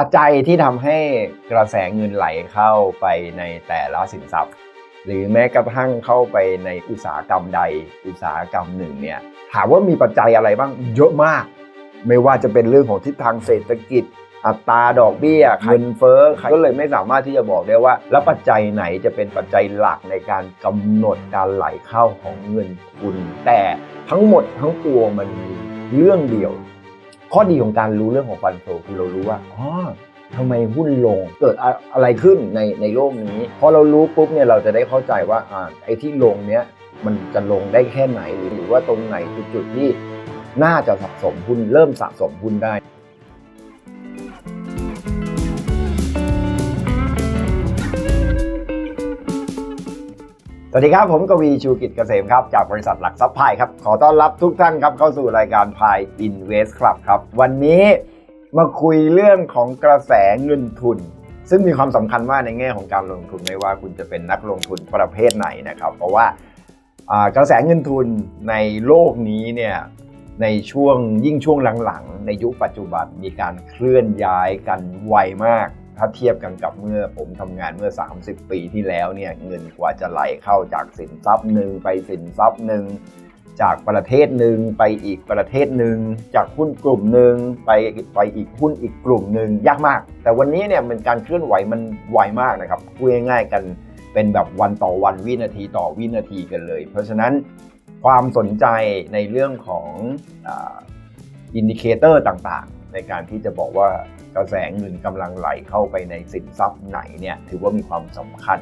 ปัจจัยที่ทำให้กระแสเงินไหลเข้าไปในแต่ละสินทรัพย์ หรือแม้กระทั่งเข้าไปในอุตสาหกรรมใดอุตสาหกรรมหนึ่งเนี่ยถามว่ามีปัจจัยอะไรบ้างเยอะมาก ไม่ว่าจะเป็นเรื่องของทิศทางเศรษฐกิจ อัตราดอกเบี้ยเงินเฟ้อก็เลยไม่สามารถที่จะบอกได้ว่า แล้วปัจจัยไหนจะเป็นปัจจัยหลักในการกำหนดการไหลเข้าของเงินทุนแต่ทั้งหมดทั้งปวงมันมีเรื่องเดียว ข้อดีของการรู้เรื่องของฟันโฟคือเรารู้ว่าอ๋อทำไมหุ้นลงเกิดอะอะไรขึ้นในในโลกนี้พอเรารู้ปุ๊บเนี่ยเราจะได้เข้าใจว่าอ่าไอ้ที่ลงเนี้ยมันจะลงได้แค่ไหนหรือหรือว่าตรงไหนคือจุดที่น่าจะสะสมหุ้นเริ่มสะสมหุ้นได้ วัสดีครับ ผมกวีชูกิจเกษมครับ จากบริษัทหลักทรัพย์พายครับ ขอต้อนรับทุกท่านครับเข้าสู่รายการพายอินเวสต์ครับครับ วันนี้มาคุยเรื่องของกระแสเงินทุน ซึ่งมีความสำคัญมากในแง่ของการลงทุนไม่ว่าคุณจะเป็นนักลงทุนประเภทไหนนะครับ เพราะว่าอ่ากระแสเงินทุนในโลกนี้เนี่ยในช่วงยิ่งช่วงหลังๆ ในยุคปัจจุบันมีการเคลื่อนย้ายกันไวมาก ถ้าเทียบกันกับเมื่อผมทำงานเมื่อ 30 ปีที่แล้วเนี่ยเงินกว่าจะไหลเข้าจากสินทรัพย์หนึ่งไปสินทรัพย์หนึ่งจากประเทศหนึ่งไปอีกประเทศหนึ่งจากหุ้นกลุ่มหนึ่งไปไปอีกหุ้นอีกกลุ่มหนึ่งยากมาก แต่วันนี้เนี่ยมันการเคลื่อนไหวมันไวมากนะครับพูดง่ายๆกันเป็นแบบวันต่อวันวินาทีต่อวินาทีกันเลย เพราะฉะนั้นความสนใจในเรื่องของอินดิเคเตอร์ต่างๆ ในการที่จะบอกว่ากระแสเงินกำลังไหลเข้าไปในสินทรัพย์ไหนเนี่ยถือว่ามีความสำคัญ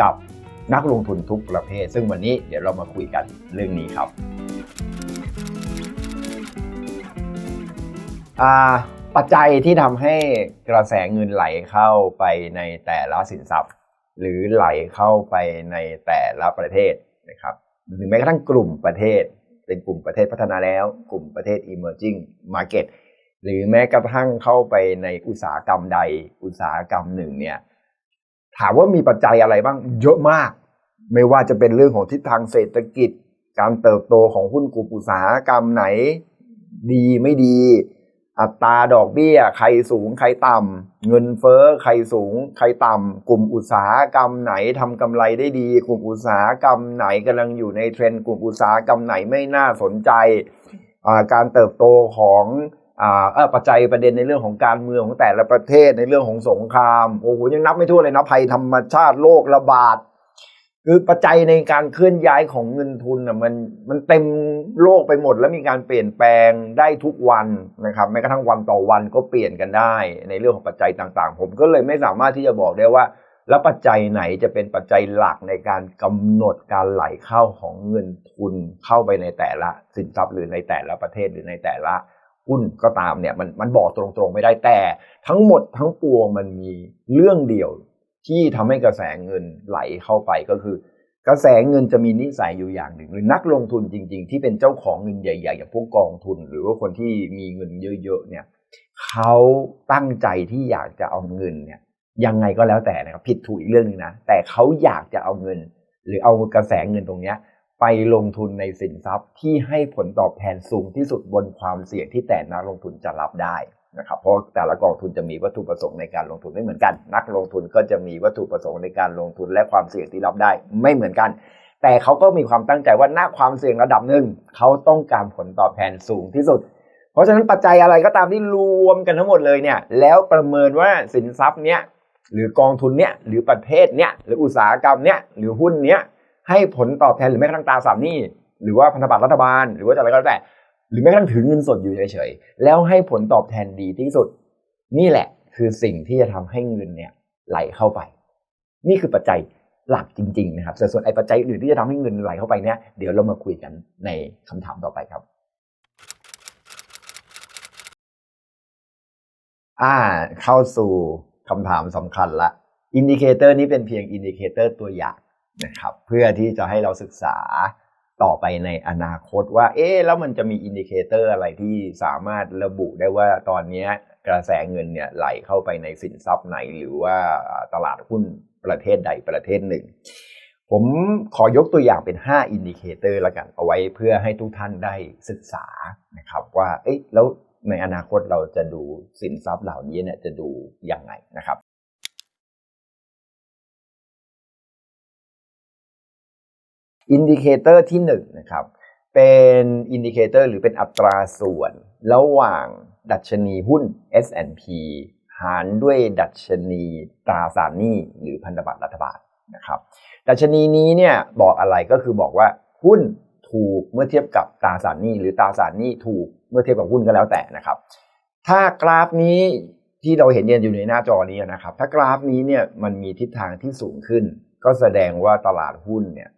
กับนักลงทุนทุกประเภท ซึ่งวันนี้เดี๋ยวเรามาคุยกันเรื่องนี้ครับอ่าปัจจัยที่ทำให้กระแสเงินไหลเข้าไปในแต่ละสินทรัพย์ หรือไหลเข้าไปในแต่ละประเทศนะครับหรือแม้กระทั่งกลุ่มประเทศ เป็นกลุ่มประเทศพัฒนาแล้ว กลุ่มประเทศ emerging market หรือแม้กระทั่งเข้าไปในอุตสาหกรรมใด อุตสาหกรรมหนึ่งเนี่ยถามว่ามีปัจจัยอะไรบ้างเยอะมาก ไม่ว่าจะเป็นเรื่องของทิศทางเศรษฐกิจ การเติบโตของหุ้นกลุ่มอุตสาหกรรมไหน ดีไม่ดี อัตราดอกเบี้ย ใครสูงใครต่ำเงินเฟ้อใครสูง ใครต่ำกลุ่มอุตสาหกรรมไหนทำกำไรได้ดี กลุ่มอุตสาหกรรมไหนกำลังอยู่ในเทรนด์กลุ่มอุตสาหกรรมไหนไม่น่าสนใจ การเติบโตของ ปัจจัยประเด็นในเรื่องของการเมืองของแต่ละประเทศในเรื่องของสงครามโอ้โหยังนับไม่ทั่วเลยนะภัยธรรมชาติโรคระบาดคือปัจจัยในการเคลื่อนย้ายของเงินทุนอะมันมันเต็มโลกไปหมด แล้วมีการเปลี่ยนแปลงได้ทุกวันนะครับแม้กระทั่งวันต่อวันก็เปลี่ยนกันได้ ในเรื่องของปัจจัยต่างๆ ผมก็เลยไม่สามารถที่จะบอกได้ว่า แล้วปัจจัยไหนจะเป็นปัจจัยหลักในการกำหนดการไหลเข้าของเงินทุนเข้าไปในแต่ละสินทรัพย์หรือในแต่ละประเทศหรือในแต่ละ หุ้นก็ตามเนี่ยมันมันบอกตรงๆไม่ได้แต่ทั้งหมดทั้งปวงมันมีเรื่องเดียวที่ทำให้กระแสเงินไหลเข้าไปก็คือ กระแสเงินจะมีนิสัยอยู่อย่างหนึ่งหรือนักลงทุนจริง ๆ ที่เป็นเจ้าของเงินใหญ่ๆอย่างพวกกองทุน หรือว่าคนที่มีเงินเยอะๆเนี่ยเขาตั้งใจที่อยากจะเอาเงินเนี่ยยังไงก็แล้วแต่นะครับผิดถูกอีกเรื่องนึงนะแต่เขาอยากจะเอาเงิน หรือเอากระแสเงินตรงเนี้ย ไปลงทุนในสินทรัพย์ที่ให้ผลตอบแทนสูงที่สุดบนความเสี่ยงที่แต่นักลงทุนจะรับได้นะครับเพราะแต่ละกองทุนจะมีวัตถุประสงค์ในการลงทุนไม่เหมือนกัน นักลงทุนก็จะมีวัตถุประสงค์ในการลงทุนและความเสี่ยงที่รับได้ไม่เหมือนกัน แต่เขาก็มีความตั้งใจว่าหน้าความเสี่ยงระดับหนึ่งเขาต้องการผลตอบแทนสูงที่สุด เพราะฉะนั้นปัจจัยอะไรก็ตามที่รวมกันทั้งหมดเลยเนี่ยแล้วประเมินว่าสินทรัพย์เนี้ยหรือกองทุนเนี้ยหรือประเทศเนี้ยหรืออุตสาหกรรมเนี้ยหรือหุ้นเนี้ย ให้ผลตอบแทนหรือแม้กระทั่งตราสามหนี้ หรือว่าพันธบัตรรัฐบาล หรือว่าอะไรก็แล้วแต่ หรือแม้กระทั่งถือเงินสดอยู่เฉยๆแล้วให้ผลตอบแทนดีที่สุด นี่แหละคือสิ่งที่จะทำให้เงินเนี่ยไหลเข้าไป นี่คือปัจจัยหลักจริงๆนะครับส่วนไอ้ปัจจัยอื่นที่จะทำให้เงินไหลเข้าไปเนี่ยเดี๋ยวเรามาคุยกันในคำถามต่อไปครับอ่าเข้าสู่คำถามสำคัญละ อินดิเคเตอร์นี้เป็นเพียงอินดิเคเตอร์ตัวอย่าง นะครับเพื่อที่จะให้เราศึกษาต่อไปในอนาคตว่า เอ๊แล้วมันจะมีอินดิเคเตอร์อะไรที่สามารถระบุได้ว่าตอนนี้กระแสเงินเนี่ยไหลเข้าไปในสินทรัพย์ไหน หรือว่าตลาดหุ้นประเทศใดประเทศหนึ่ง ผมขอยกตัวอย่างเป็น 5 อินดิเคเตอร์ละกันเอาไว้เพื่อให้ทุกท่านได้ศึกษานะครับว่าเอ๊ะแล้วในอนาคตเราจะดูสินทรัพย์เหล่านี้เนี่ยจะดูยังไงนะครับ อินดิเคเตอร์ที่1นนะครับเป็นอินดิเคเตอร์หรือเป็นอัตราส่วน ระหว่างดัชนีหุ้น S&P หารด้วยดัชนีตราสารหนี้หรือพันธบัตรรัฐบาลนะครับดัชนีนี้เนี่ยบอกอะไรก็คือบอกว่าหุ้นถูกเมื่อเทียบกับตราสารหนี้หรือตราสารหนี้ถูกเมื่อเทียบกับหุ้นก็แล้วแต่นะครับ ถ้ากราฟนี้ที่เราเห็นอยู่ในหน้าจอนี้นะครับ ถ้ากราฟนี้เนี่ยมันมีทิศทางที่สูงขึ้น ก็แสดงว่าตลาดหุ้นเนี่ย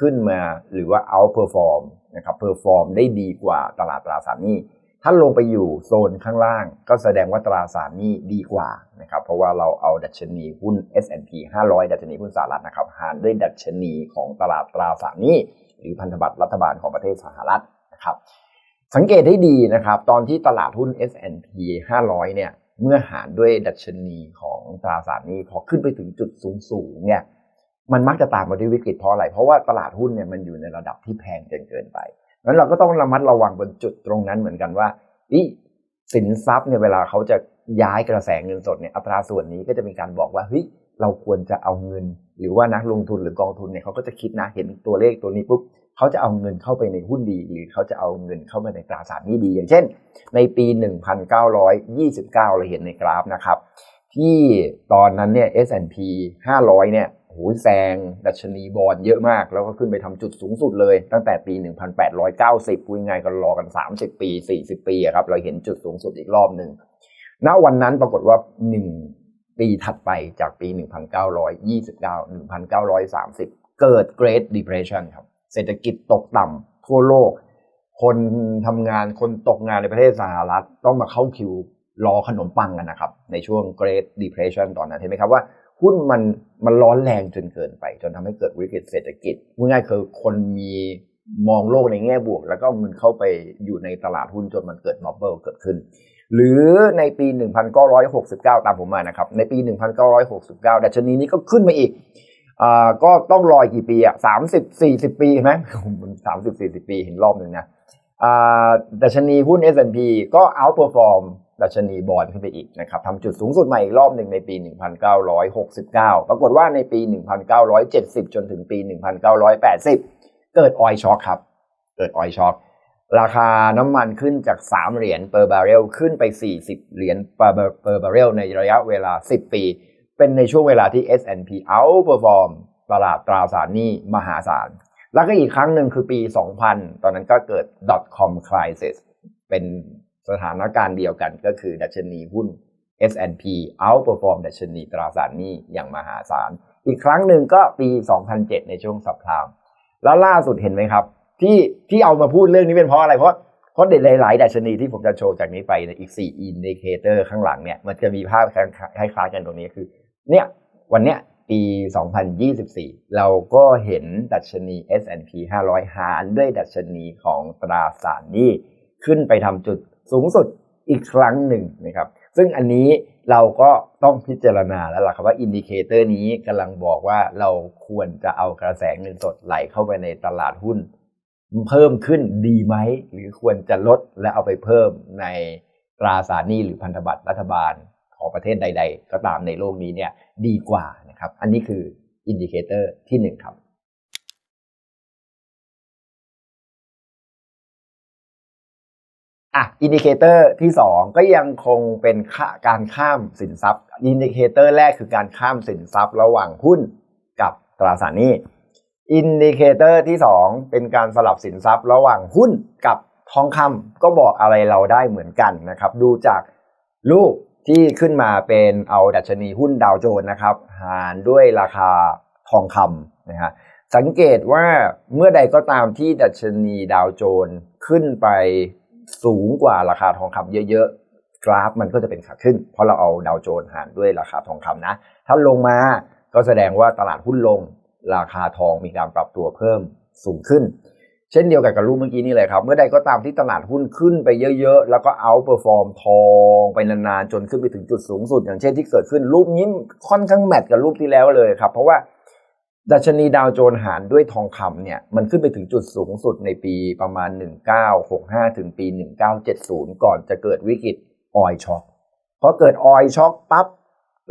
ขึ้นมาหรือว่า outperform นะครับ perform ได้ดีกว่าตลาดตราสารหนี้ ถ้าลงไปอยู่โซนข้างล่าง ก็แสดงว่าตราสารหนี้ดีกว่านะครับ เพราะว่าเราเอาดัชนีหุ้น S&P 500 ดัชนีหุ้นสหรัฐนะครับ หารด้วยดัชนีของตลาดตราสารหนี้ หรือพันธบัตรรัฐบาลของประเทศสหรัฐนะครับ สังเกตให้ดีนะครับ ตอนที่ตลาดหุ้น S&P 500 เนี่ย เมื่อหารด้วยดัชนีของตราสารหนี้พอขึ้นไปถึงจุดสูงๆเนี่ย มันมักจะตามมาด้วยวิกฤตเพราะอะไร เพราะว่าตลาดหุ้นเนี่ยมันอยู่ในระดับที่แพงจนเกินไปงั้นเราก็ต้องระมัดระวังบนจุดตรงนั้นเหมือนกันว่าอีสินทรัพย์เนี่ยเวลาเขาจะย้ายกระแสเงินสดเนี่ยอัตราส่วนนี้ก็จะมีการบอกว่าเฮ้ยเราควรจะเอาเงิน หรือว่านักลงทุนหรือกองทุนเนี่ยเขาก็จะคิดนะเห็นตัวเลขตัวนี้ปุ๊บเขาจะเอาเงินเข้าไปในหุ้นดี หรือเขาจะเอาเงินเข้าไปในตราสารนี้ดี อย่างเช่น ในปี 1929 เราเห็นในกราฟนะครับ ที่ตอนนั้นเนี่ย S&P 500 เนี่ย โอ้ยแซงดัชนีบอลเยอะมาก แล้วก็ขึ้นไปทำจุดสูงสุดเลย ตั้งแต่ปี 1890พูดง่ายก็รอกัน 30 ปี 40 ปีครับ เราเห็นจุดสูงสุดอีกรอบหนึ่งณวันนั้นปรากฏว่า 1 ปีถัดไปจากปี 1929 1930 เกิด Great Depression ครับ เศรษฐกิจตกต่ำทั่วโลก คนทำงานคนตกงานในประเทศสหรัฐต้องมาเข้าคิวรอขนมปังกันนะครับ ในช่วง Great Depression ตอนนั้นเห็นไหมครับว่า หุ้นมันมันร้อนแรงจนเกินไป จนทำให้เกิดวิกฤตเศรษฐกิจง่ายๆคือคนมีมองโลกในแง่บวก แล้วก็มันเข้าไปอยู่ในตลาดหุ้นจนมันเกิดบับเบิลเกิดขึ้น หรือในปี 1969 ตามผมมานะครับ ในปี 1969 ดัชนีนี้ก็ขึ้นมาอีกอ่าก็ต้องรอกี่ปีอะ30 40ปีไหมสามสิบสี่สิบปีเห็นรอบหนึ่งนะอ่าดัชนีหุ้น S&P ก็ outperform ดัชนีบอลขึ้นไปอีกนะครับทำจุดสูงสุดใหม่อีกรอบหนึ่งในปี 1969 ปรากฏว่าในปี 1970 จนถึงปี 1980 เกิดออยช็อคครับ เกิดออยช็อคราคาน้ำมันขึ้นจาก 3 เหรียญ per barrel ขึ้นไป 40 เหรียญ per barrel ในระยะเวลา 10 ปี เป็นในช่วงเวลาที่ S&P outperform ตลาดตราสารหนี้มหาศาล แล้วก็อีกครั้งหนึ่งคือปี 2000 ตอนนั้นก็เกิด dot .com crisis เป็น สถานการณ์เดียวกันก็คือดัชนีหุ้น S&P outperform ดัชนีตราสารหนี้อย่างมหาศาล อีกครั้งหนึ่งก็ปี 2007 ในช่วงสัปดาห์แล้วล่าสุดเห็นไหมครับ ที่ที่เอามาพูดเรื่องนี้เป็นเพราะอะไรเพราะเพราะเด็ดหลายๆดัชนีที่ผมจะโชว์จากนี้ไปในอีก4อินดิเคเตอร์ข้างหลังเนี่ยมันจะมีภาพคล้ายๆกันตรงนี้คือ เนี่ยวันเนี้ยปี 2024 เราก็เห็นดัชนี S&P 500 หารด้วยดัชนีของตราสารหนี้ ขึ้นไปทำจุด สูงสุดอีกครั้งหนึ่งนะครับ ซึ่งอันนี้เราก็ต้องพิจารณาแล้วล่ะครับว่าอินดิเคเตอร์นี้กำลังบอกว่าเราควรจะเอากระแสเงินสดไหลเข้าไปในตลาดหุ้น เพิ่มขึ้นดีไหม หรือควรจะลดและเอาไปเพิ่มในตราสารหนี้หรือพันธบัตรรัฐบาลของประเทศใด ๆ ก็ตามในโลกนี้เนี่ยดีกว่านะครับ อันนี้คืออินดิเคเตอร์ที่1ครับ อะอินดิเคเตอร์ที่2ก็ยังคงเป็นาการข้ามสินทรัพย์อินดิเคเตอร์แรกคือการข้ามสินทรัพย์ระหว่างหุ้นกับตราสารหนี้อินดิเคเตอร์ที่ 2 เป็นการสลับสินทรัพย์ระหว่างหุ้นกับทองคำก็บอกอะไรเราได้เหมือนกันนะครับ ดูจากรูปที่ขึ้นมาเป็นเอาดัชนีหุ้นดาวโจนส์นะครับ หารด้วยราคาทองคำนะฮะสังเกตว่าเมื่อใดก็ตามที่ดัชนีดาวโจนส์ขึ้นไป สูงกว่าราคาทองคำเยอะๆ กราฟมันก็จะเป็นขาขึ้น เพราะเราเอาดาวโจนหารด้วยราคาทองคำนะ ถ้าลงมาก็แสดงว่าตลาดหุ้นลงราคาทองมีการปรับตัวเพิ่มสูงขึ้น เช่นเดียวกับกับรูปเมื่อกี้นี่เลยครับ เมื่อใดก็ตามที่ตลาดหุ้นขึ้นไปเยอะๆ แล้วก็เอาเปอร์ฟอร์มทองไปนานๆ จนขึ้นไปถึงจุดสูงสุด อย่างเช่นที่เกิดขึ้นรูปนี้ค่อนข้างแมทกับรูปที่แล้วเลยครับ เพราะว่า ดัชนีดาวโจนส์หารด้วยทองคำเนี่ยมันขึ้นไปถึงจุดสูงสุดในปีประมาณ 1965 ถึงปี 1970 ก่อนจะเกิดวิกฤตออยช็อคพอเกิดออยช็อคปั๊บ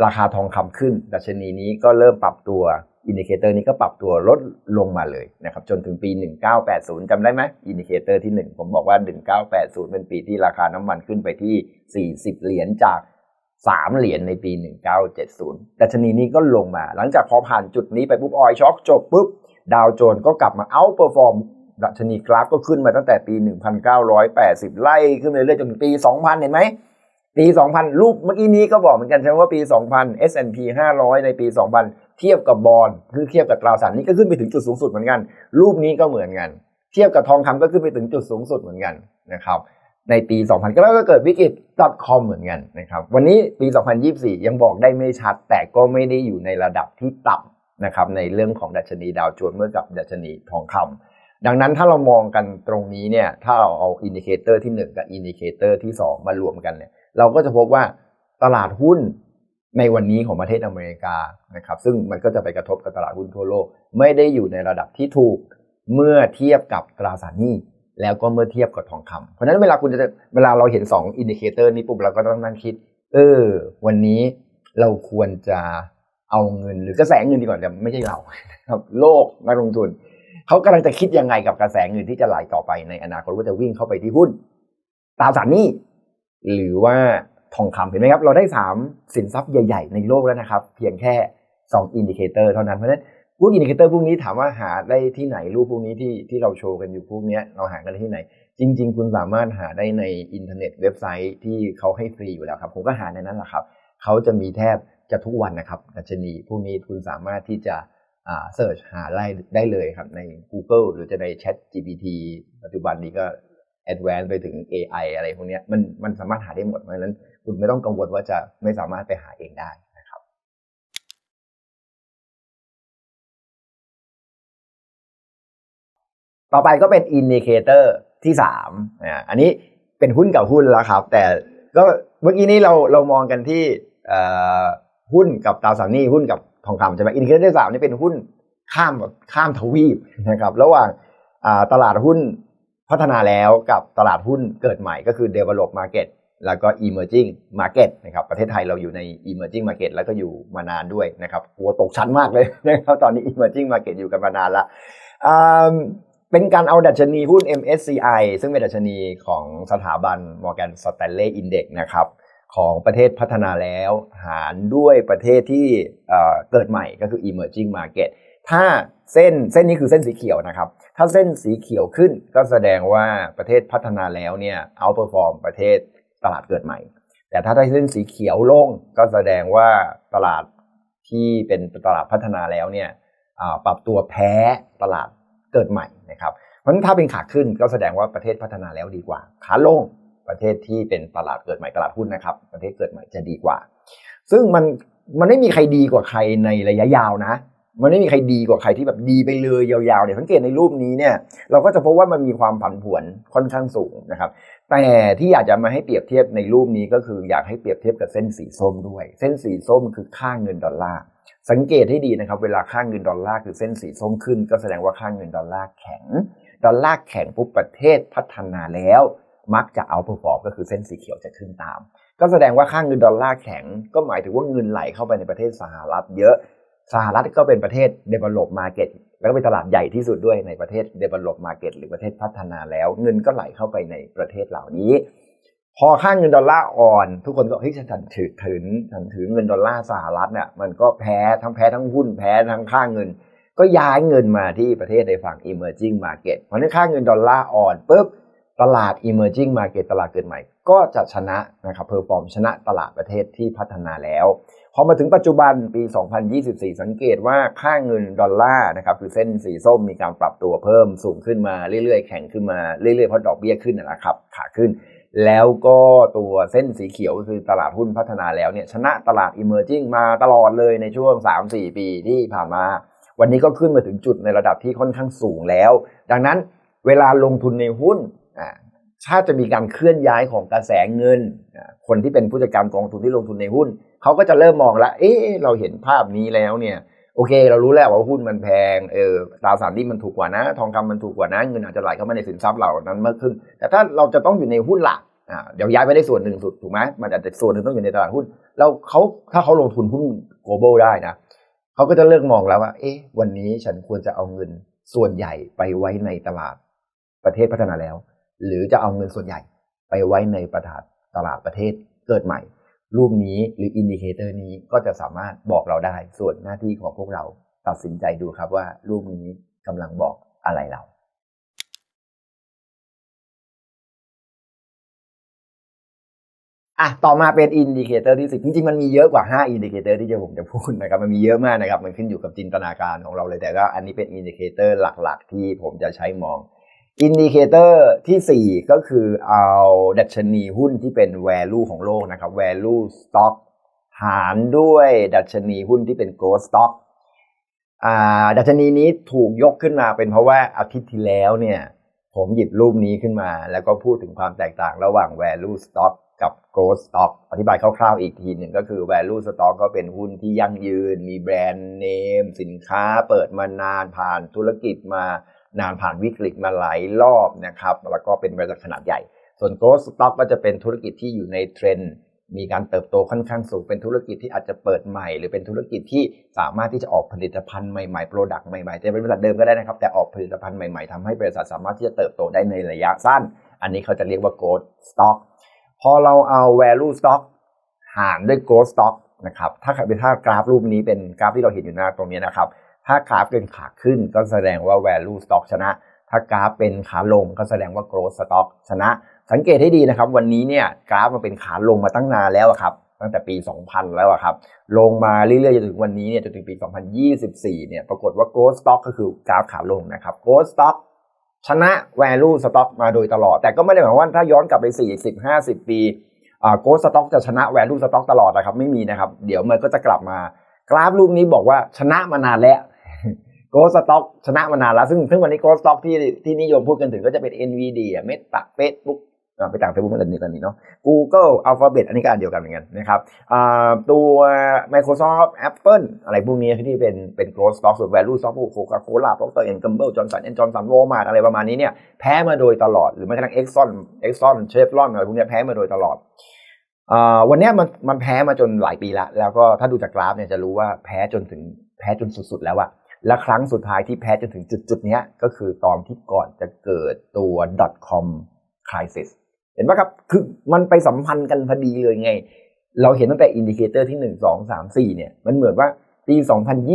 ราคาทองคำขึ้น ดัชนีนี้ก็เริ่มปรับตัวอินดิเคเตอร์นี้ก็ปรับตัวลดลงมาเลยนะครับจนถึงปี 1980จำได้ไหมอินดิเคเตอร์ที่ 1 ผมบอกว่า 1980 เป็นปีที่ราคาน้ำมันขึ้นไปที่ 40 เหรียญจาก 3 เหรียญในปี 1970ดัชนีนี้ก็ลงมา หลังจากพอผ่านจุดนี้ไปปุ๊บออยช็อคจบปุ๊บ ดาวโจนส์ก็กลับมาเอาเปอร์ฟอร์มดัชนีกราฟก็ขึ้นมาตั้งแต่ปี 1980 ไล่ขึ้นเรื่อยๆจนปี 2000 เห็นไหม ปี 2000 รูปเมื่อกี้นี้ก็บอกเหมือนกันใช่ไหมว่าปี 2000 S&P 500 ในปี 2000 เทียบกับบอลคือเทียบกับตราสารนี้ก็ขึ้นไปถึงจุดสูงสุดเหมือนกัน รูปนี้ก็เหมือนกัน เทียบกับทองคำก็ขึ้นไปถึงจุดสูงสุดเหมือนกันนะครับ ในปี 2000 ก็แล้วก็เกิดวิกฤต .com เหมือนกันนะครับ วันนี้ปี 2024 ยังบอกได้ไม่ชัด แต่ก็ไม่ได้อยู่ในระดับที่ต่ำนะครับในเรื่องของดัชนีดาวโจนส์เมื่อกับดัชนีทองคำดังนั้นถ้าเรามองกันตรงนี้เนี่ยถ้าเราเอาอินดิเคเตอร์ที่ 1 กับอินดิเคเตอร์ที่ 2 มารวมกันเนี่ยเราก็จะพบว่าตลาดหุ้นในวันนี้ของประเทศอเมริกานะครับซึ่งมันก็จะไปกระทบกับตลาดหุ้นทั่วโลก ไม่ได้อยู่ในระดับที่ถูกเมื่อเทียบกับตราสารหนี้ แล้วก็เมื่อเทียบกับทองคำเพราะฉะนั้นเวลาคุณจะเวลาเราเห็น 2 อินดิเคเตอร์นี้ปุ๊บเราก็ต้องนั่งคิด เออ วันนี้เราควรจะเอาเงินหรือกระแสเงินดีกว่าแต่ไม่ใช่เราครับโลกนักลงทุนเขากำลังจะคิดยังไงกับกระแสเงินที่จะไหลต่อไปในอนาคตว่าจะวิ่งเข้าไปที่หุ้นตราสารหนี้หรือว่าทองคำเห็นไหมครับ เราได้ 3 สินทรัพย์ใหญ่ ๆ ในโลกแล้วนะครับ เพียงแค่ 2 อินดิเคเตอร์เท่านั้นเพราะฉะนั้น พวกอินดิเคเตอร์พวกนี้ถามว่าหาได้ที่ไหนรูปพวกนี้ที่ที่เราโชว์กันอยู่พวกนี้เราหากันได้ที่ไหน จริง ๆ คุณสามารถหาได้ในอินเทอร์เน็ตเว็บไซต์ที่เขาให้ฟรีอยู่แล้วครับ ผมก็หาในนั้นแหละครับเขาจะมีแทบจะทุกวันนะครับดัชนีพวกนี้คุณสามารถที่จะอ่าเสิร์ชหาได้ได้เลยครับใน Google หรือจะใน Chat GPT ปัจจุบันนี้ก็ advance ไปถึง AI อะไรพวกนี้มันมันสามารถหาได้หมดเพราะฉะนั้น คุณไม่ต้องกังวลว่าจะไม่สามารถไปหาเองได้ ต่อไปก็เป็นอินดิเคเตอร์ที่3อ่าอันนี้เป็นหุ้นกับหุ้นแล้วครับ แต่ก็เมื่อกี้นี้เราเรามองกันที่หุ้นกับตราสารหนี้หุ้นกับทองคำใช่ไหมอินดิเคเตอร์ที่สามนี่เป็นหุ้นข้ามข้ามทวีปนะครับ ระหว่างตลาดหุ้นพัฒนาแล้วกับตลาดหุ้นเกิดใหม่ก็คือ develop market แล้วก็ emerging market นะครับ ประเทศไทยเราอยู่ใน emerging market แล้วก็อยู่มานานด้วยนะครับหัวตกชั้นมากเลยนะครับ ตอนนี้ emerging market อยู่กันมานานละ เป็นการเอาดัชนีหุ้น MSCI ซึ่งเป็นดัชนีของสถาบัน Morgan Stanley Index นะครับของประเทศพัฒนาแล้วหารด้วยประเทศที่เเกิดใหม่ก็คือ emerging market ถ้าเส้นเส้นนี้คือเส้นสีเขียวนะครับ ถ้าเส้นสีเขียวขึ้นก็แสดงว่าประเทศพัฒนาแล้วเนี่ย outperform ประเทศตลาดเกิดใหม่ แต่ถ้าได้เส้นสีเขียวลงก็แสดงว่าตลาดที่เป็นตลาดพัฒนาแล้วเนี่ยปรับตัวแพ้ตลาด เกิดใหม่นะครับเพราะฉะนั้นถ้าเป็นขาขึ้นก็แสดงว่าประเทศพัฒนาแล้วดีกว่า ขาลงประเทศที่เป็นตลาดเกิดใหม่ตลาดหุ้นนะครับ ประเทศเกิดใหม่จะดีกว่า ซึ่งมันมันไม่มีใครดีกว่าใครในระยะยาวนะ มันไม่มีใครดีกว่าใครที่แบบดีไปเลยยาวๆเนี่ยสังเกตในรูปนี้เนี่ย เราก็จะพบว่ามันมีความผันผวนค่อนข้างสูงนะครับ แต่ที่อยากจะมาให้เปรียบเทียบในรูปนี้ก็คืออยากให้เปรียบเทียบกับเส้นสีส้มด้วย เส้นสีส้มคือค่าเงินดอลลาร์ สังเกตให้ดีนะครับ เวลาค่าเงินดอลลาร์คือเส้นสีส้มขึ้น ก็แสดงว่าค่าเงินดอลลาร์แข็ง ดอลลาร์แข็งปุ๊บประเทศพัฒนาแล้ว มักจะเอาเพอร์ฟอร์มก็คือเส้นสีเขียวจะขึ้นตาม ก็แสดงว่าค่าเงินดอลลาร์แข็ง ก็หมายถึงว่าเงินไหลเข้าไปในประเทศสหรัฐเยอะ สหรัฐก็เป็นประเทศ develop market แล้วก็เป็นตลาดใหญ่ที่สุดด้วยในประเทศ develop market หรือประเทศพัฒนาแล้ว เงินก็ไหลเข้าไปในประเทศเหล่านี้ พอค่าเงินดอลลาร์อ่อน ทุกคนก็เฮ้ยฉันถือถือฉันถือเงินดอลลาร์สหรัฐเนี่ยมันก็แพ้ทั้งแพ้ทั้งหุ้นแพ้ทั้งค่าเงิน ก็ย้ายเงินมาที่ประเทศในฝั่ง emerging market เพราะนั้นค่าเงินดอลลาร์อ่อนปุ๊บตลาด emerging market ตลาดเกิดใหม่ ก็จะชนะนะครับเพอร์ฟอร์มชนะตลาดประเทศที่พัฒนาแล้วพอมาถึงปัจจุบันปี 2024 สังเกตว่าค่าเงินดอลลาร์นะครับคือเส้นสีส้มมีการปรับตัวเพิ่มสูงขึ้นมาเรื่อยๆ แข็งขึ้นมาเรื่อยๆเพราะดอกเบี้ยขึ้นนะครับขาขึ้น แล้วก็ตัวเส้นสีเขียวคือตลาดหุ้นพัฒนาแล้วเนี่ยชนะตลาด emerging มาตลอดเลยในช่วง 3-4 ปีที่ผ่านมา วันนี้ก็ขึ้นมาถึงจุดในระดับที่ค่อนข้างสูงแล้ว ดังนั้นเวลาลงทุนในหุ้นอ่าถ้าจะมีการเคลื่อนย้ายของกระแสเงินอ่าคนที่เป็นผู้จัดการกองทุนที่ลงทุนในหุ้น เขาก็จะเริ่มมองแล้วเอ๊ะเราเห็นภาพนี้แล้วเนี่ย โอเค เรารู้แล้วว่าหุ้นมันแพงเออตราสารหนี้มันถูกกว่านะ ทองคำมันถูกกว่านะ เงินอาจจะไหลเข้ามาในสินทรัพย์เหล่านั้นมากขึ้น แต่ถ้าเราจะต้องอยู่ในหุ้นหลักอ่าเดี๋ยวย้ายไปได้ส่วนหนึ่งสุดถูกไหมมันอาจจะส่วนหนึ่งต้องอยู่ในตลาดหุ้นแล้วเขาถ้าเขาลงทุนหุ้น global ได้นะเขาก็จะเลิกมองแล้วว่า เอ๊ะ วันนี้ฉันควรจะเอาเงินส่วนใหญ่ไปไว้ในตลาดประเทศพัฒนาแล้ว หรือจะเอาเงินส่วนใหญ่ไปไว้ในประทาตลาดประเทศเกิดใหม่ รูปนี้หรืออินดิเคเตอร์นี้ก็จะสามารถบอกเราได้ ส่วนหน้าที่ของพวกเราตัดสินใจดูครับว่ารูปนี้กำลังบอกอะไรเราอะต่อมาเป็นอินดิเคเตอร์ที่สิบจริงๆ มันมีเยอะกว่า 5 อินดิเคเตอร์ที่จะผมจะพูดนะครับมันมีเยอะมากนะครับ มันขึ้นอยู่กับจินตนาการของเราเลยแต่ก็อันนี้เป็นอินดิเคเตอร์หลัก ๆ ที่ผมจะใช้มอง อินดิเคเตอร์ที่ 4 ก็คือเอาดัชนีหุ้นที่เป็น value ของโลกนะครับ value stock หารด้วยดัชนีหุ้นที่เป็น growth stock อ่าดัชนีนี้ถูกยกขึ้นมาเป็นเพราะว่าอาทิตย์ที่แล้วเนี่ย ผมหยิบรูปนี้ขึ้นมา แล้วก็พูดถึงความแตกต่างระหว่าง value stock กับ growth stock อธิบายคร่าวๆอีกทีหนึ่งก็คือ value stock ก็เป็นหุ้นที่ยั่งยืน มีแบรนด์เนม สินค้าเปิดมานานผ่านธุรกิจมา นานผ่านวิกฤตมาหลายรอบนะครับ แล้วก็เป็นบริษัทขนาดใหญ่ ส่วน growth stock ก็จะเป็นธุรกิจที่อยู่ในเทรนด์มีการเติบโตค่อนข้างสูง เป็นธุรกิจที่อาจจะเปิดใหม่ หรือเป็นธุรกิจที่สามารถที่จะออกผลิตภัณฑ์ใหม่ๆ โปรดักต์ใหม่ๆ จะเป็นบริษัทเดิมก็ได้นะครับ แต่ออกผลิตภัณฑ์ใหม่ๆทำให้บริษัทสามารถที่จะเติบโตได้ในระยะสั้น อันนี้เขาจะเรียกว่า growth stock พอเราเอา value stock หารด้วย growth stock นะครับ ถ้าเป็นถ้ากราฟรูปนี้เป็นกราฟที่เราเห็นอยู่หน้าตรงนี้นะครับ ถ้ากราฟเป็นขาขึ้นก็แสดงว่า value stock ชนะ ถ้ากราฟเป็นขาลงก็แสดงว่า growth stock ชนะ สังเกตให้ดีนะครับ วันนี้เนี่ยกราฟมันเป็นขาลงมาตั้งนานแล้วครับตั้งแต่ปี 2000 แล้วครับ ลงมาเรื่อยๆจนถึงวันนี้เนี่ยจนถึงปี 2024 เนี่ย ปรากฏว่า growth stock ก็คือกราฟขาลงนะครับ growth stock ชนะ value stock มาโดยตลอด แต่ก็ไม่ได้หมายว่าถ้าย้อนกลับไป 40 50 ปีอ่า growth stock จะชนะ value stock ตลอดนะครับ ไม่มีนะครับ เดี๋ยวมันก็จะกลับมา กราฟรูปนี้บอกว่าชนะมานานแล้ว growth stock ชนะมานานแล้ว ซึ่งซึ่งวันนี้ growth stock ที่ที่นิยมพูดกันถึงก็จะเป็น Nvidia Meta Facebook อ่าไปต่างเฟซบุ๊กมันนี้กันนี้เนาะ Google Alphabet อันนี้ก็อันเดียวกันเหมือนกันนะครับตัว Microsoft Apple อะไรพวกนี้ที่เป็นเป็น growth stock ส่วน value stock พวก Coca-Cola Procter Gamble Johnson Johnson Walmart อะไรประมาณนี้เนี่ยแพ้มาโดยตลอด หรือแม้กระทั่ง Exxon Exxon Chevron อะไรพวกนี้แพ้มาโดยตลอดวันนี้มันมันแพ้มาจนหลายปีละ แล้วก็ถ้าดูจากกราฟเนี่ยจะรู้ว่าแพ้จนถึงแพ้จนสุดๆ แล้วอะ และครั้งสุดท้ายที่แพ้จนถึงจุดๆนี้ก็คือตอนที่ก่อนจะเกิดตัว .com crisis เห็นไหมครับ คือมันไปสัมพันธ์กันพอดีเลยไง เราเห็นตั้งแต่อินดิเคเตอร์ที่ 1 2 3 4 เนี่ย มันเหมือนว่าปี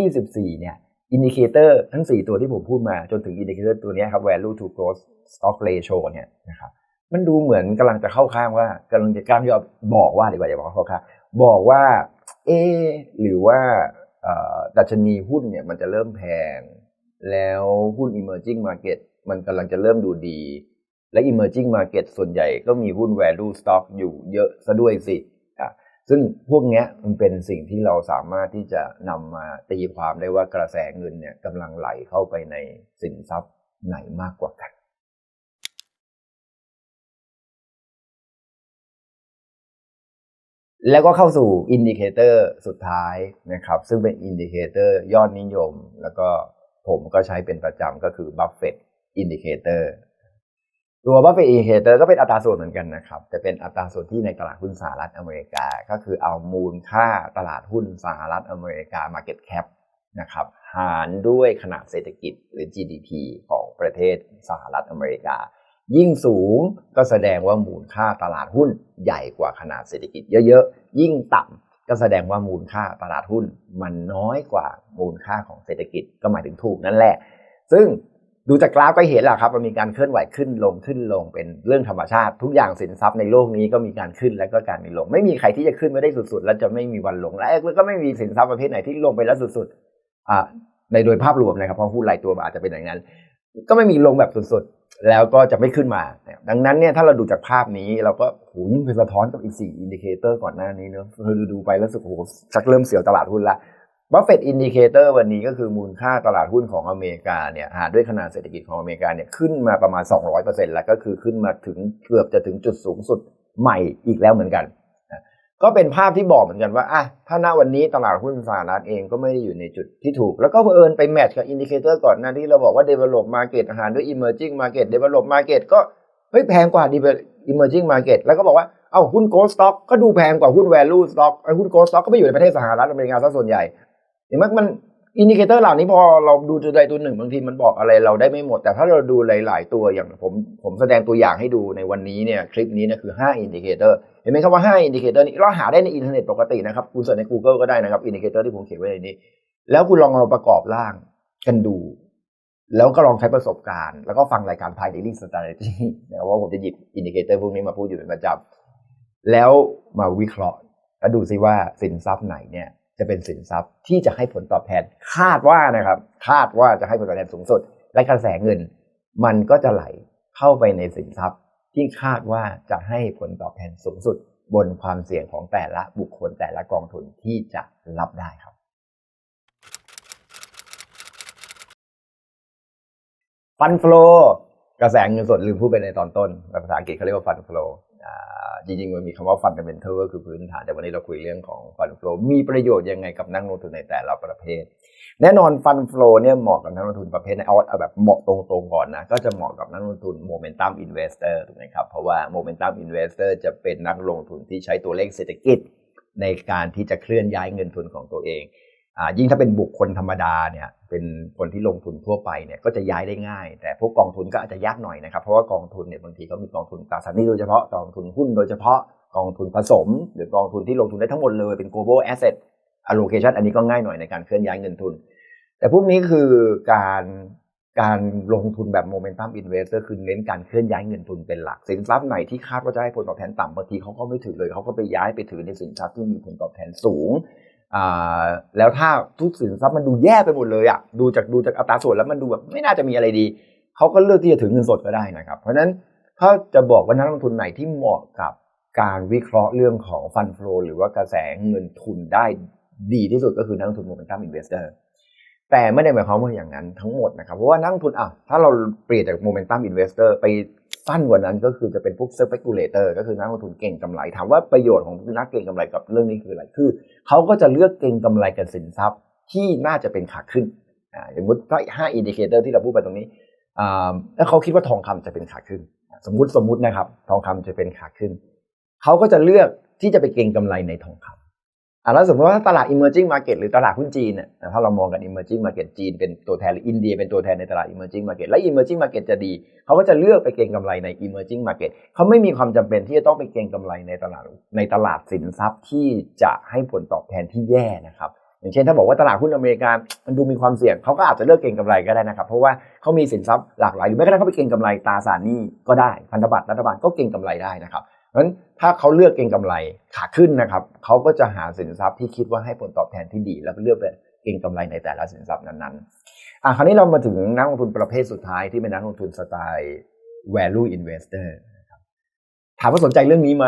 2024 เนี่ย อินดิเคเตอร์ทั้ง 4 ตัวที่ผมพูดมาจนถึงอินดิเคเตอร์ตัวนี้ครับ value to growth stock ratio เนี่ยนะครับ มันดูเหมือนกำลังจะเข้าข้างว่ากำลังจะกล้ามที่จะบอกว่าดีกว่าอย่าบอกเข้าข้างบอกว่า เอหรือว่า ดัชนีหุ้นเนี่ยมันจะเริ่มแพง แล้วหุ้น emerging market มันกำลังจะเริ่มดูดี และ emerging market ส่วนใหญ่ก็มีหุ้น value stock อยู่เยอะซะด้วยสิอะซึ่งพวกเนี้ยมันเป็นสิ่งที่เราสามารถที่จะนำมาตีความได้ว่ากระแสเงินเนี่ยกำลังไหลเข้าไปในสินทรัพย์ไหนมากกว่ากัน แล้วก็เข้าสู่อินดิเคเตอร์สุดท้ายนะครับ ซึ่งเป็นอินดิเคเตอร์ยอดนิยม แล้วก็ผมก็ใช้เป็นประจำก็คือ Buffett Indicator ตัว Buffett Indicator ก็เป็นอัตราส่วนเหมือนกันนะครับ แต่เป็นอัตราส่วนที่ในตลาดหุ้นสหรัฐอเมริกา ก็คือเอามูลค่าตลาดหุ้นสหรัฐอเมริกา Market Cap นะครับหารด้วยขนาดเศรษฐกิจหรือ GDP ของประเทศสหรัฐอเมริกา ยิ่งสูงก็แสดงว่ามูลค่าตลาดหุ้นใหญ่กว่าขนาดเศรษฐกิจเยอะๆ ยิ่งต่ำก็แสดงว่ามูลค่าตลาดหุ้นมันน้อยกว่ามูลค่าของเศรษฐกิจก็หมายถึงถูกนั่นแหละ ซึ่งดูจากกราฟก็เห็นแหละครับมันมีการเคลื่อนไหวขึ้นลงขึ้นลงเป็นเรื่องธรรมชาติ ทุกอย่างสินทรัพย์ในโลกนี้ก็มีการขึ้นและก็การมีลง ไม่มีใครที่จะขึ้นไม่ได้สุดๆ แล้วจะไม่มีวันลงและก็ไม่มีสินทรัพย์ประเภทไหนที่ลงไปแล้วสุดๆอ่าในโดยภาพรวมนะครับเพราะหุ้นรายตัวอาจจะเป็นอย่างนั้น ก็ไม่มีลงแบบสุดๆ แล้วก็จะไม่ขึ้นมา ดังนั้นเนี่ยถ้าเราดูจากภาพนี้เราก็โหยิ่งเป็นสะท้อนกับอีกสี่อินดิเคเตอร์ก่อนหน้านี้เนอะเราดูไปแล้วสึกโหชักเริ่มเสียวตลาดหุ้นละบัฟเฟตอินดิเคเตอร์วันนี้ก็คือมูลค่าตลาดหุ้นของอเมริกาเนี่ยหารด้วยขนาดเศรษฐกิจของอเมริกาเนี่ยขึ้นมาประมาณ 200%แล้วก็คือขึ้นมาถึงเกือบจะถึงจุดสูงสุดใหม่อีกแล้วเหมือนกัน ก็เป็นภาพที่บอกเหมือนกันว่าอะถ้าณวันนี้ตลาดหุ้นสหรัฐเองก็ไม่ได้อยู่ในจุดที่ถูก แล้วก็เผอิญไปแมทช์กับอินดิเคเตอร์ก่อนหน้าที่เราบอกว่า develop market อาหารด้วย emerging market develop market ก็เฮ้ยแพงกว่า emerging market แล้วก็บอกว่าเอ้าหุ้น gold stock ก็ดูแพงกว่าหุ้น value stock ไอ้หุ้น gold stock ก็ไปอยู่ในประเทศสหรัฐอเมริกาซะส่วนใหญ่เห็นไหมมัน อินดิเคเตอร์เหล่านี้พอเราดูตัวใดตัวหนึ่งบางทีมันบอกอะไรเราได้ไม่หมด แต่ถ้าเราดูหลาย ๆ ตัวอย่างผมผมแสดงตัวอย่างให้ดูในวันนี้เนี่ยคลิปนี้เนี่ยคือ 5 อินดิเคเตอร์เห็นไหมครับว่า 5 อินดิเคเตอร์นี้เราหาได้ในอินเทอร์เน็ตปกตินะครับ คุณเสิร์ชใน Google ก็ได้นะครับอินดิเคเตอร์ที่ผมเขียนไว้ในนี้ แล้วคุณลองเอาประกอบร่างกันดู แล้วก็ลองใช้ประสบการณ์ แล้วก็ฟังรายการ Pi Daily Strategy นะครับว่าผมจะหยิบอินดิเคเตอร์พวกนี้มาพูดอยู่เป็นประจำแล้วมาวิเคราะห์แล้วดูซิว่าสินทรัพย์ไหนเนี่ย จะเป็นสินทรัพย์ที่จะให้ผลตอบแทนคาดว่านะครับ คาดว่าจะให้ผลตอบแทนสูงสุด และกระแสเงิน มันก็จะไหลเข้าไปในสินทรัพย์ ที่คาดว่าจะให้ผลตอบแทนสูงสุด บนความเสี่ยงของแต่ละบุคคลแต่ละกองทุนที่จะรับได้ครับ ฟันฟลอกระแสเงินสดลืมพูดไปในตอนต้นภาษาอังกฤษเขาเรียกว่าฟันฟล จริงๆมันมีคำว่า fundamental ก็คือพื้นฐาน แต่วันนี้เราคุยเรื่องของ fund flow มีประโยชน์ยังไงกับนักลงทุนในแต่ละประเภท แน่นอน fund flow เนี่ยเหมาะกับนักลงทุนประเภทเอาเอาแบบเหมาะตรงๆก่อนนะ ก็จะเหมาะกับนักลงทุน momentum investor ถูกไหมครับ เพราะว่า momentum investor จะเป็นนักลงทุนที่ใช้ตัวเลขเศรษฐกิจในการที่จะเคลื่อนย้ายเงินทุนของตัวเอง ยิ่งถ้าเป็นบุคคลธรรมดาเนี่ยเป็นคนที่ลงทุนทั่วไปเนี่ยก็จะย้ายได้ง่าย แต่พวกกองทุนก็อาจจะยากหน่อยนะครับ เพราะว่ากองทุนเนี่ยบางทีเขามีกองทุนตราสารหนี้โดยเฉพาะกองทุนหุ้นโดยเฉพาะกองทุนผสม หรือกองทุนที่ลงทุนได้ทั้งหมดเลยเป็น global asset allocation อันนี้ก็ง่ายหน่อยในการเคลื่อนย้ายเงินทุน แต่พวกนี้คือการการลงทุนแบบ momentum investor คือเน้นการเคลื่อนย้ายเงินทุนเป็นหลัก สินทรัพย์ไหนที่คาดว่าจะให้ผลตอบแทนต่ำบางทีเขาก็ไม่ถือเลยเขาก็ไปย้ายไปถือในสินทรัพย์ที่มีผลตอบแทนสูง แล้วถ้าทุกสินทรัพย์มันดูแย่ไปหมดเลยอะดูจากดูจากอัตราส่วนแล้วมันดูแบบไม่น่าจะมีอะไรดี เขาก็เลือกที่จะถือเงินสดก็ได้นะครับ เพราะฉะนั้นถ้าจะบอกว่านักลงทุนไหนที่เหมาะกับการวิเคราะห์เรื่องของฟันฟลูหรือว่ากระแสเงินทุนได้ดีที่สุดก็คือนักลงทุนโมเมนตัมอินเวสเตอร์แต่ไม่ได้หมายความว่าอย่างนั้นทั้งหมดนะครับ เพราะว่านักลงทุนอะถ้าเราเปลี่ยนจากโมเมนตัมอินเวสเตอร์ไป สั้นกว่านั้นก็คือจะเป็นพวกเซอร์เฟกูลเลเตอร์ก็คือนักลงทุนเก่งกำไร ถามว่าประโยชน์ของนักเก่งกำไรกับเรื่องนี้คืออะไร คือเขาก็จะเลือกเก่งกำไรกับสินทรัพย์ที่น่าจะเป็นขาขึ้นอ่าอย่างมุติถ้าห้าอินดิเคเตอร์ที่เราพูดไปตรงนี้อ่าแล้วเขาคิดว่าทองคำจะเป็นขาขึ้น สมมุติสมมุตินะครับ ทองคำจะเป็นขาขึ้น เขาก็จะเลือกที่จะไปเก็งกำไรในทองคำ อ่าแล้วสมมติว่าตลาด emerging market หรือตลาดหุ้นจีนเนี่ยถ้าเรามองกัน emerging market จีนเป็นตัวแทนหรืออินเดียเป็นตัวแทนในตลาด emerging market และ emerging market จะดี เขาก็จะเลือกไปเก็งกำไรใน emerging market เขาไม่มีความจำเป็นที่จะต้องไปเก็งกำไรในตลาดในตลาดสินทรัพย์ที่จะให้ผลตอบแทนที่แย่นะครับอย่างเช่นถ้าบอกว่าตลาดหุ้นอเมริกามันดูมีความเสี่ยงเขาก็อาจจะเลือกเก็งกำไรก็ได้นะครับ เพราะว่าเขามีสินทรัพย์หลากหลายหรือแม้กระทั่งเขาไปเก็งกำไรตราสารหนี้ก็ได้พันธบัตรรัฐบาลก็เก็งกำไรได้นะครับ นั้นถ้าเขาเลือกเก็งกำไรขาขึ้นนะครับเขาก็จะหาสินทรัพย์ที่คิดว่าให้ผลตอบแทนที่ดี แล้วเลือกไปเก็งกำไรในแต่ละสินทรัพย์นั้นๆอะคราวนี้เรามาถึงนักลงทุนประเภทสุดท้ายที่เป็นนักลงทุนสไตล์ value investor ถามว่าสนใจเรื่องนี้ไหม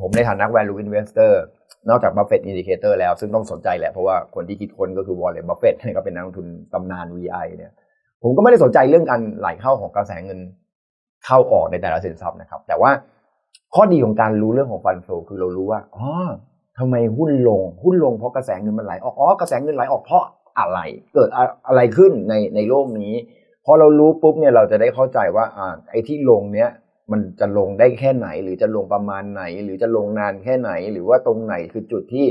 ผมในฐานะ value investor นอกจาก Buffett Indicator แล้วซึ่งต้องสนใจแหละ เพราะว่าคนที่คิดคนก็คือ Warren Buffett ก็เป็นนักลงทุนตำนาน VI เนี่ย ผมก็ไม่ได้สนใจเรื่องการไหลเข้าของกระแสเงินเข้าออกในแต่ละสินทรัพย์นะครับ แต่ว่า ข้อดีของการรู้เรื่องของฟันโฟคือเรารู้ว่าอ๋อทำไมหุ้นลงหุ้นลงเพราะกระแสเงินมันไหลออกอ๋อกระแสเงินไหลออกเพราะอะไรเกิดอะไรขึ้นในในโลกนี้พอเรารู้ปุ๊บเนี่ยเราจะได้เข้าใจว่าอ่าไอ้ที่ลงเนี้ยมันจะลงได้แค่ไหน หรือจะลงประมาณไหน หรือจะลงนานแค่ไหน หรือว่าตรงไหนคือจุดที่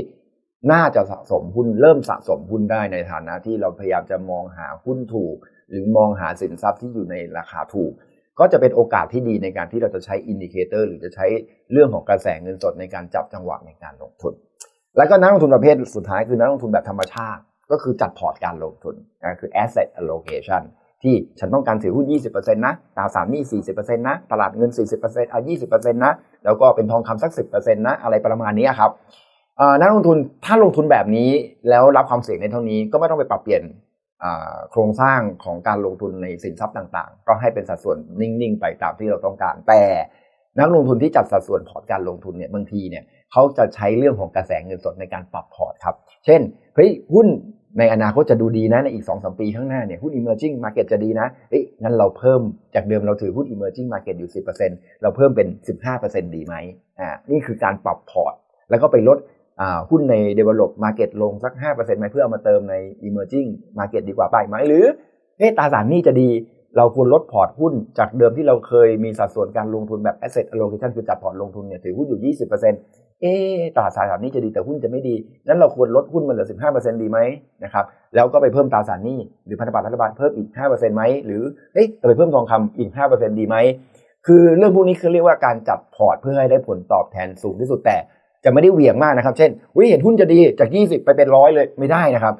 น่าจะสะสมหุ้นเริ่มสะสมหุ้นได้ในฐานะที่เราพยายามจะมองหาหุ้นถูก หรือมองหาสินทรัพย์ที่อยู่ในราคาถูก ก็จะเป็นโอกาสที่ดีในการที่เราจะใช้อินดิเคเตอร์หรือจะใช้เรื่องของกระแสเงินสดในการจับจังหวะในการลงทุน แล้วก็นักลงทุนประเภทสุดท้ายคือนักลงทุนแบบธรรมชาติ ก็คือจัดพอร์ตการลงทุนนะคือ asset allocation ที่ฉันต้องการถือหุ้น 20%นะตราสารหนี้ 40%นะ ตลาดเงิน 40%อะ20%นะ แล้วก็เป็นทองคำสัก 10%นะ อะไรประมาณนี้ครับนักลงทุนถ้าลงทุนแบบนี้แล้วรับความเสี่ยงในเท่านี้ก็ไม่ต้องไปปรับเปลี่ยน โครงสร้างของการลงทุนในสินทรัพย์ต่างๆ ก็ให้เป็นสัดส่วนนิ่งๆ ไปตามที่เราต้องการ แต่นักลงทุนที่จัดสัดส่วนพอร์ตการลงทุนเนี่ยบางทีเนี่ยเขาจะใช้เรื่องของกระแสเงินสดในการปรับพอร์ตครับ เช่นเฮ้ยหุ้นในอนาคตจะดูดีนะในอีก2อสปีข้างหน้าเนี่ยหุ้น emerging market จะดีนะเฮ้ยงั้นเราเพิ่มจากเดิมเราถือหุ้น emerging market อยู่ 10%เราเพิ่มเป็น 15%ดีไหมอ่านี่คือการปรับพอร์ต แล้วก็ไปลด หุ้นใน develop market ลงสัก 5%ไหมเพื่อเอามาเติมใน emerging market ดีกว่าไปไหม หรือเอ๊ตราสารหนี้จะดีเราควรลดพอร์ตหุ้นจากเดิมที่เราเคยมีสัดส่วนการลงทุนแบบ asset allocation คือจัดพอร์ตลงทุนเนี่ยถือหุ้นอยู่ 20%เอ๊ตราสารนี้จะดีแต่หุ้นจะไม่ดี นั้นเราควรลดหุ้นมันเหลือ 15%ดีไหมนะครับ แล้วก็ไปเพิ่มตราสารนี้ หรือพันธบัตรรัฐบาลเพิ่มอีก 5%ไหม หรือเอ๊ะไปเพิ่มทองคำอีก 5%ดีไหม คือเรื่องพวกนี้คือเรียกว่าการจัดพอร์ตเพื่อให้ได้ผลตอบแทนสูงที่สุดแต่ จะไม่ได้เหวี่ยงมากนะครับ เช่นวิเห็นหุ้นจะดีจาก 20 ไปเป็นร้อยเลยไม่ได้นะครับ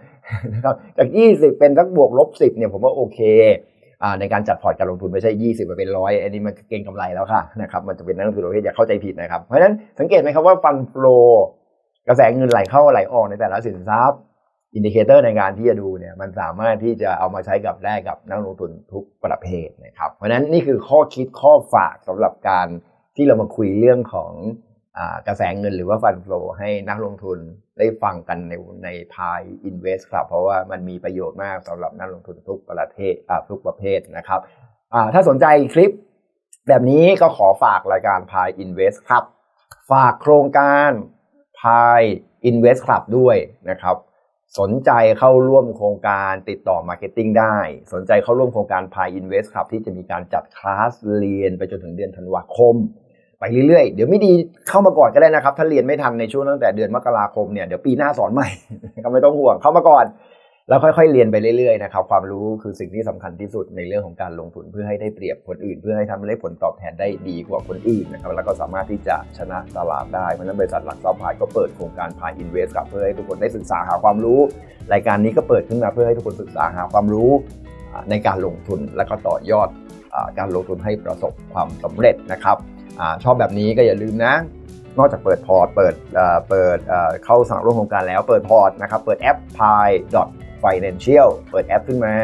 นะครับ จาก 20 เป็นสักบวกลบ 10เนี่ยผมว่าโอเคอในการจัดพอร์ตการลงทุนไม่ใช่ 20 ไปเป็นร้อยอันนี้มันเก่งกำไรแล้วค่ะนะครับมันจะเป็นนักลงทุนประเภทอย่าเข้าใจผิดนะครับ เพราะฉะนั้นสังเกตไหมครับว่าฟันโฟลกระแสเงินไหลเข้าไหลออกในแต่ละสินทรัพย์อินดิเคเตอร์ในการที่จะดูเนี่ยมันสามารถที่จะเอามาใช้กับได้กับนักลงทุนทุกประเภทนะครับ เพราะฉะนั้นนี่คือข้อคิดข้อฝากสำหรับการที่เรามาคุยเรื่องของ กระแสเงินหรือว่าฟันโฟลให้นักลงทุนได้ฟังกันในในพายอินเวสครับ เพราะว่ามันมีประโยชน์มากสำหรับนักลงทุนทุกประเทศอ่าทุกประเภทนะครับอ่าถ้าสนใจคลิป แบบนี้ก็ขอฝากรายการพายอินเวสครับ ฝากโครงการพายอินเวสคลับด้วยนะครับ สนใจเข้าร่วมโครงการติดต่อมาร์เก็ตติ้งได้ สนใจเข้าร่วมโครงการพายอินเวสครับที่จะมีการจัดคลาสเรียนไปจนถึงเดือนธันวาคม ไปเรื่อยๆ เดี๋ยวไม่ดีเข้ามาก่อนก็ได้นะครับ ถ้าเรียนไม่ทันในช่วงตั้งแต่เดือนมกราคมเนี่ยเดี๋ยวปีหน้าสอนใหม่ก็ไม่ต้องห่วงเข้ามาก่อน แล้วค่อยๆ เรียนไปเรื่อยๆนะครับความรู้คือสิ่งที่สำคัญที่สุดในเรื่องของการลงทุนเพื่อให้ได้เปรียบคนอื่น เพื่อให้ทำให้ได้ผลตอบแทนได้ดีกว่าคนอื่นนะครับแล้วก็สามารถที่จะชนะตลาดได้เพราะฉะนั้นบริษัทหลักทรัพย์พายก็เปิดโครงการพายอินเวสกับเพื่อให้ทุกคนได้ศึกษาหาความรู้ รายการนี้ก็เปิดขึ้นมาเพื่อให้ทุกคนศึกษาหาความรู้ในการลงทุนและก็ต่อยอดการลงทุนให้ประสบความสำเร็จนะครับ อชอบแบบนี้ก็อย่าลืมนะ นอกจากเปิดพอร์ต เปิดเปิดเข้าสั่งร่วมโครงการแล้วเปิดพอร์ตนะครับ เปิดแอป pi financial เปิดแอปขึ้นมา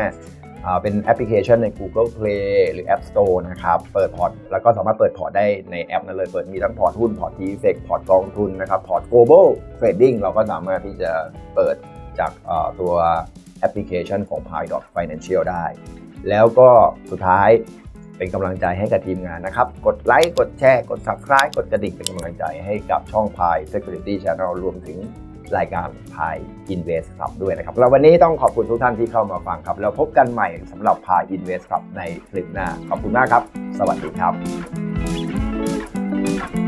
เป็นแอปพลิเคชันใน Google Play หรือ App Store นะครับ เปิดพอร์ต แล้วก็สามารถเปิดพอร์ตได้ในแอปนั้นเลย เปิดมีทั้งพอร์ตหุ้น พอร์ตทีเฟกพอร์ตกองทุนนะครับ พอร์ต global trading เราก็สามารถที่จะเปิดจากตัวแอปพลิเคชันของ pi financial ได้ แล้วก็สุดท้าย เป็นกำลังใจให้กับทีมงานนะครับ กดไลค์ กดแชร์ กด subscribe กดกระดิ่งเป็นกำลังใจให้กับช่องพาย Security Channel รวมถึงรายการพาย Invest ครับด้วยนะครับแล้ววันนี้ต้องขอบคุณทุกท่านที่เข้ามาฟังครับ แล้วพบกันใหม่สำหรับพาย Invest ครับในคลิปหน้า ขอบคุณมากครับ สวัสดีครับ